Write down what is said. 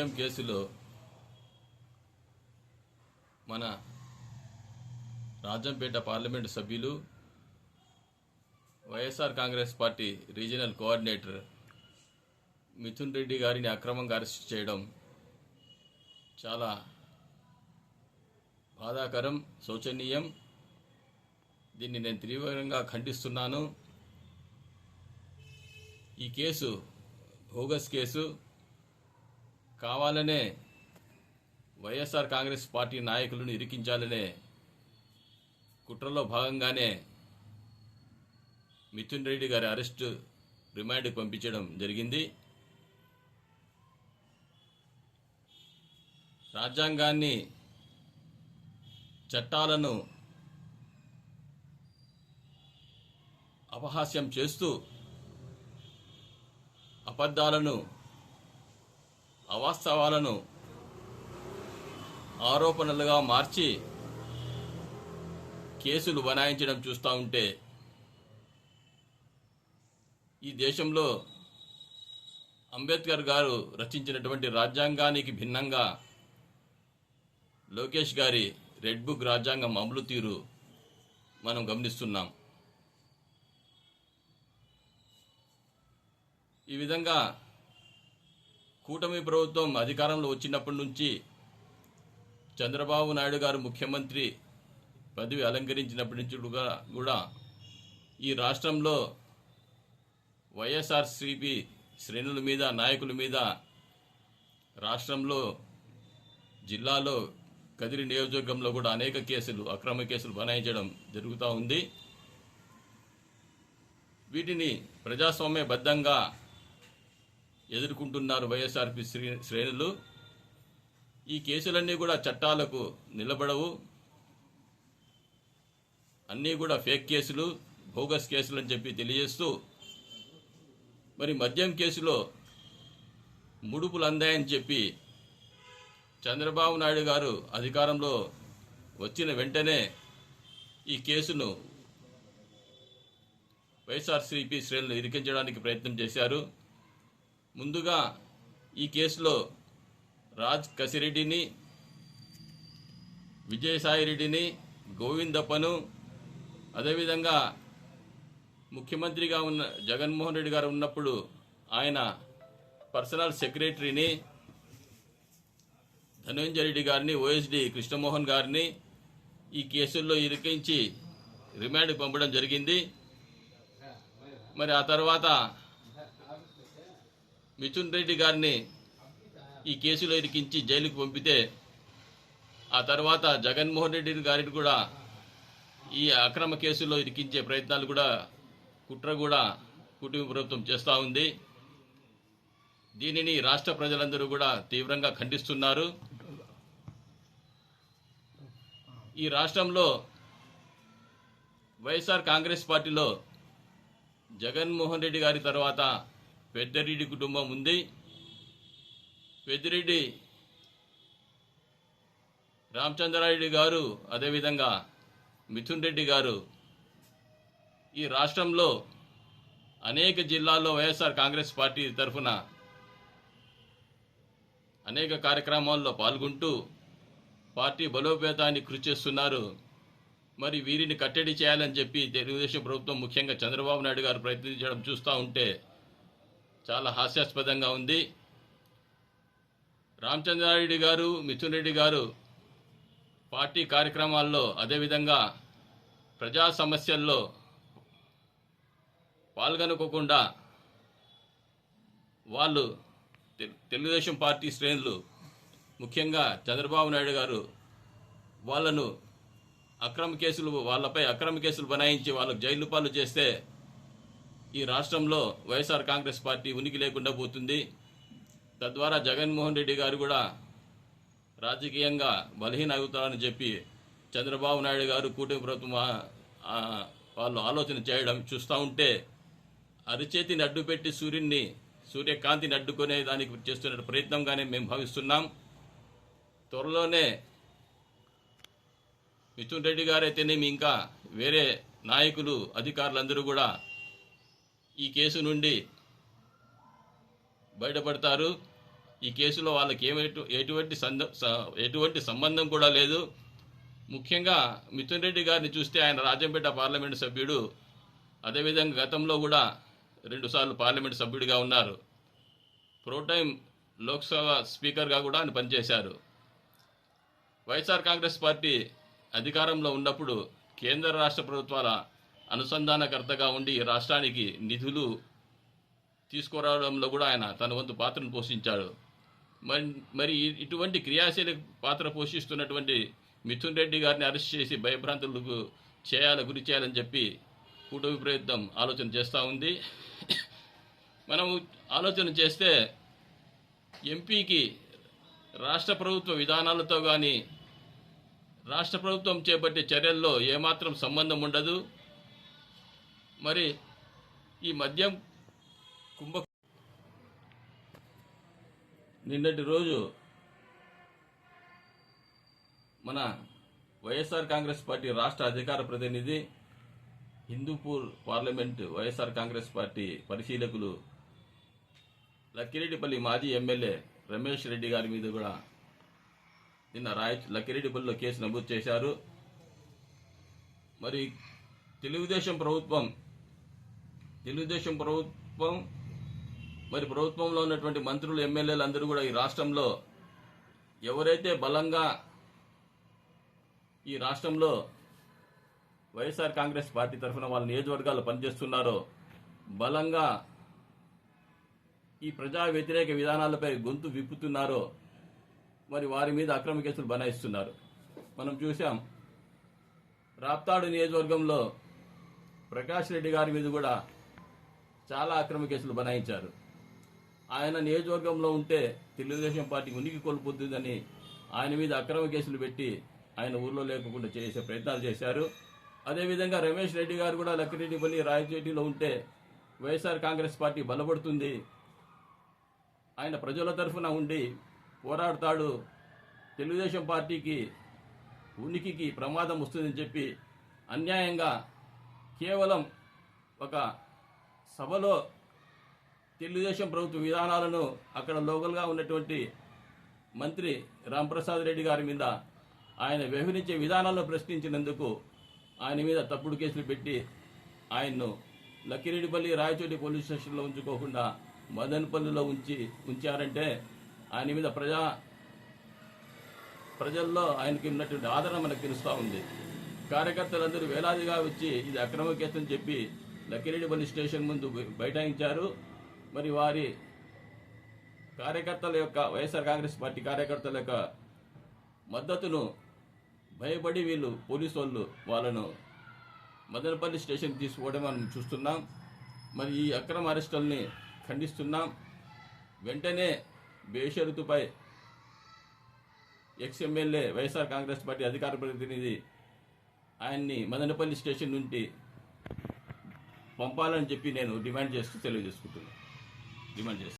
మద్యం కేసులో మన రాజంపేట పార్లమెంటు సభ్యులు Y S R Congress party regional coordinator Mithun Reddy గారిని అక్రమంగా అరెస్ట్ చేయడం చాలా బాధాకరం శోచనీయం. దీన్ని నేను తీవ్రంగా ఖండిస్తున్నాను. ఈ కేసు బోగస్ కేసు కావాలనే వైఎస్ఆర్ కాంగ్రెస్ పార్టీ నాయకులను ఇరికించాలనే కుట్రలో భాగంగానే మిథున్ రెడ్డి గారి అరెస్టు రిమాండ్కి పంపించడం జరిగింది. రాజ్యాంగాన్ని చట్టాలను అపహాస్యం చేస్తూ అబద్ధాలను అవాస్తవాలను ఆరోపణలుగా మార్చి కేసులు బనాయించడం చూస్తూ ఉంటే ఈ దేశంలో అంబేద్కర్ గారు రచించినటువంటి రాజ్యాంగానికి భిన్నంగా లోకేష్ గారి రెడ్ బుక్ రాజ్యాంగం అమలు తీరు మనం గమనిస్తున్నాం. ఈ విధంగా కూటమి ప్రభుత్వం అధికారంలో వచ్చినప్పటి నుంచి చంద్రబాబు నాయుడు గారు ముఖ్యమంత్రి పదవి అలంకరించినప్పటి నుంచి కూడా ఈ రాష్ట్రంలో వైఎస్ఆర్సిపి శ్రేణుల మీద నాయకుల మీద రాష్ట్రంలో జిల్లాలో కదిరి నియోజకవర్గంలో కూడా అనేక కేసులు అక్రమ కేసులు బనాయించడం జరుగుతూ ఉంది. వీటిని ప్రజాస్వామ్యబద్ధంగా ఎదుర్కొంటున్నారు వైఎస్ఆర్పి శ్రేణులు. ఈ కేసులన్నీ కూడా చట్టాలకు నిలబడవు. అన్నీ కూడా ఫేక్ కేసులు బోగస్ కేసులు అని చెప్పి తెలియజేస్తూ మరి మద్యం కేసులో ముడుపులు అందాయని చెప్పి చంద్రబాబు నాయుడు గారు అధికారంలో వచ్చిన వెంటనే ఈ కేసును వైఎస్ఆర్సీపీ శ్రేణులు ఇరికించడానికి ప్రయత్నం చేశారు. ముందుగా ఈ కేసులో రాజ్ కసిరెడ్డిని విజయసాయిరెడ్డిని గోవిందప్పను అదేవిధంగా ముఖ్యమంత్రిగా ఉన్న జగన్మోహన్ రెడ్డి గారు ఉన్నప్పుడు ఆయన పర్సనల్ సెక్రటరీని ధనంజయ రెడ్డి గారిని ఓఎస్డి కృష్ణమోహన్ గారిని ఈ కేసుల్లో ఇరికించి రిమాండ్కి పంపడం జరిగింది. మరి ఆ తర్వాత మిథున్ రెడ్డి గారిని ఈ కేసులో ఇరికించి జైలుకు పంపితే ఆ తర్వాత జగన్మోహన్ రెడ్డి గారిని కూడా ఈ అక్రమ కేసులో ఇరికించే ప్రయత్నాలు కూడా కుట్ర కూడా కుటుంబ ప్రభుత్వం చేస్తూ ఉంది. దీనిని రాష్ట్ర ప్రజలందరూ కూడా తీవ్రంగా ఖండిస్తున్నారు. ఈ రాష్ట్రంలో వైఎస్ఆర్ కాంగ్రెస్ పార్టీలో జగన్మోహన్ రెడ్డి గారి తర్వాత పెద్దిరెడ్డి కుటుంబం ఉంది. పెద్దిరెడ్డి రామచంద్రారెడ్డి గారు అదేవిధంగా మిథున్ రెడ్డి గారు ఈ రాష్ట్రంలో అనేక జిల్లాల్లో వైఎస్ఆర్ కాంగ్రెస్ పార్టీ తరఫున అనేక కార్యక్రమాల్లో పాల్గొంటూ పార్టీ బలోపేతాన్ని కృషి చేస్తున్నారు. మరి వీరిని కట్టడి చేయాలని చెప్పి తెలుగుదేశం ప్రభుత్వం ముఖ్యంగా చంద్రబాబు నాయుడు గారు ప్రయత్నించడం చూస్తూ ఉంటే చాలా హాస్యాస్పదంగా ఉంది. రామచంద్రారెడ్డి గారు మిథున్ రెడ్డి గారు పార్టీ కార్యక్రమాల్లో అదేవిధంగా ప్రజా సమస్యల్లో పాల్గొనుకోకుండా వాళ్ళు తెలుగుదేశం పార్టీ శ్రేణులు ముఖ్యంగా చంద్రబాబు నాయుడు గారు వాళ్ళను అక్రమ కేసులు వాళ్ళపై అక్రమ కేసులు బనాయించి వాళ్ళకు జైలు పాలు చేస్తే ఈ రాష్ట్రంలో వైఎస్ఆర్ కాంగ్రెస్ పార్టీ ఉనికి లేకుండా పోతుంది. తద్వారా జగన్మోహన్ రెడ్డి గారు కూడా రాజకీయంగా బలహీన అవుతారని చెప్పి చంద్రబాబు నాయుడు గారు కూటమి ప్రభుత్వం వాళ్ళు ఆలోచన చేయడం చూస్తూ ఉంటే అరిచేతిని అడ్డుపెట్టి సూర్యుడిని సూర్యకాంతిని అడ్డుకునే దానికి చేస్తున్న ప్రయత్నంగానే మేము భావిస్తున్నాం. త్వరలోనే మిథున్ రెడ్డి గారైతేనేమి ఇంకా వేరే నాయకులు అధికారులందరూ కూడా ఈ కేసు నుండి బయటపడతారు. ఈ కేసులో వాళ్ళకి ఏమైటు ఎటువంటి సంద స- ఎటువంటి సంబంధం కూడా లేదు. ముఖ్యంగా మిథున్ రెడ్డి గారిని చూస్తే ఆయన రాజంపేట పార్లమెంటు సభ్యుడు. అదేవిధంగా గతంలో కూడా రెండుసార్లు పార్లమెంటు సభ్యుడిగా ఉన్నారు. ప్రోటైం లోక్సభ స్పీకర్గా కూడా ఆయన పనిచేశారు. వైఎస్ఆర్ కాంగ్రెస్ పార్టీ అధికారంలో ఉన్నప్పుడు కేంద్ర రాష్ట్ర ప్రభుత్వాల అనుసంధానకర్తగా ఉండి రాష్ట్రానికి నిధులు తీసుకురావడంలో కూడా ఆయన తన వంతు పాత్రను పోషించాడు. మరి మరి ఇటువంటి క్రియాశీల పాత్ర పోషిస్తున్నటువంటి మిథున్ రెడ్డి గారిని అరెస్ట్ చేసి భయభ్రాంతులకు చేయాలి గురి చేయాలని చెప్పి కూటమి ప్రయత్నం ఆలోచన చేస్తూ ఉంది. మనము ఆలోచన చేస్తే ఎంపీకి రాష్ట్ర ప్రభుత్వ విధానాలతో కానీ రాష్ట్ర ప్రభుత్వం చేపట్టే చర్యల్లో ఏమాత్రం సంబంధం ఉండదు. మరి ఈ మద్యం కుంభ నిన్నటి రోజు మన వైఎస్ఆర్ కాంగ్రెస్ పార్టీ రాష్ట్ర అధికార ప్రతినిధి Hindupur parliament Y S R Congress party పరిశీలకులు లక్కిరెడ్డిపల్లి మాజీ ఎమ్మెల్యే రమేష్ రెడ్డి గారి మీద కూడా నిన్న రాయ లక్కిరెడ్డిపల్లిలో కేసు నమోదు చేశారు. మరి తెలుగుదేశం ప్రభుత్వం తెలుగుదేశం ప్రభుత్వం మరి ప్రభుత్వంలో ఉన్నటువంటి మంత్రులు ఎమ్మెల్యేలు అందరూ కూడా ఈ రాష్ట్రంలో ఎవరైతే బలంగా ఈ రాష్ట్రంలో వైఎస్ఆర్ కాంగ్రెస్ పార్టీ తరఫున వాళ్ళ నియోజకవర్గాలు పనిచేస్తున్నారో బలంగా ఈ ప్రజా వ్యతిరేక విధానాలపై గొంతు విప్పుతున్నారో మరి వారి మీద అక్రమ కేసులు బనాయిస్తున్నారు. మనం చూసాం రాప్తాడు నియోజకవర్గంలో ప్రకాష్ రెడ్డి గారి మీద కూడా చాలా అక్రమ కేసులు బనాయించారు. ఆయన నియోజకవర్గంలో ఉంటే తెలుగుదేశం పార్టీ ఉనికి కోల్పోతుందని ఆయన మీద అక్రమ కేసులు పెట్టి ఆయన ఊర్లో లేకుండా చేసే ప్రయత్నాలు చేశారు. అదేవిధంగా రమేష్ రెడ్డి గారు కూడా లక్కిరెడ్డిపల్లి రాయచేటిలో ఉంటే వైఎస్ఆర్ కాంగ్రెస్ పార్టీ బలపడుతుంది. ఆయన ప్రజల తరఫున ఉండి పోరాడతాడు. తెలుగుదేశం పార్టీకి ఉనికికి ప్రమాదం వస్తుందని చెప్పి అన్యాయంగా కేవలం ఒక సభలో తెలుగుదేశం ప్రభుత్వ విధానాలను అక్కడ లోకల్గా ఉన్నటువంటి మంత్రి రాంప్రసాద్ రెడ్డి గారి మీద ఆయన వ్యవహరించే విధానాలను ప్రశ్నించినందుకు ఆయన మీద తప్పుడు కేసులు పెట్టి ఆయన్ను లక్కిరెడ్డిపల్లి రాయచోటి పోలీస్ స్టేషన్లో ఉంచుకోకుండా మదనపల్లిలో ఉంచి ఉంచారంటే ఆయన మీద ప్రజా ప్రజల్లో ఆయనకి ఉన్నటువంటి ఆదరణ మనకు తెలుస్తూ ఉంది. కార్యకర్తలందరూ వేలాదిగా వచ్చి ఇది అక్రమ కేసు అని చెప్పి లక్కిరెడ్డిపల్లి స్టేషన్ ముందు బైఠాయించారు. మరి వారి కార్యకర్తల యొక్క వైఎస్ఆర్ కాంగ్రెస్ పార్టీ కార్యకర్తల యొక్క మద్దతును భయపడి వీళ్ళు పోలీసు వాళ్ళు వాళ్ళను మదనపల్లి స్టేషన్కి తీసుకోవడం మనం చూస్తున్నాం. మరి ఈ అక్రమ అరెస్టుల్ని ఖండిస్తున్నాం. వెంటనే బేషరతుపై ex M L A Y S R Congress party అధికార ప్రతినిధి ఆయన్ని మదనపల్లి స్టేషన్ నుండి పంపాలని చెప్పి నేను డిమాండ్ చేస్తూ తెలియజేసుకుంటున్నాను డిమాండ్ చేస్తాను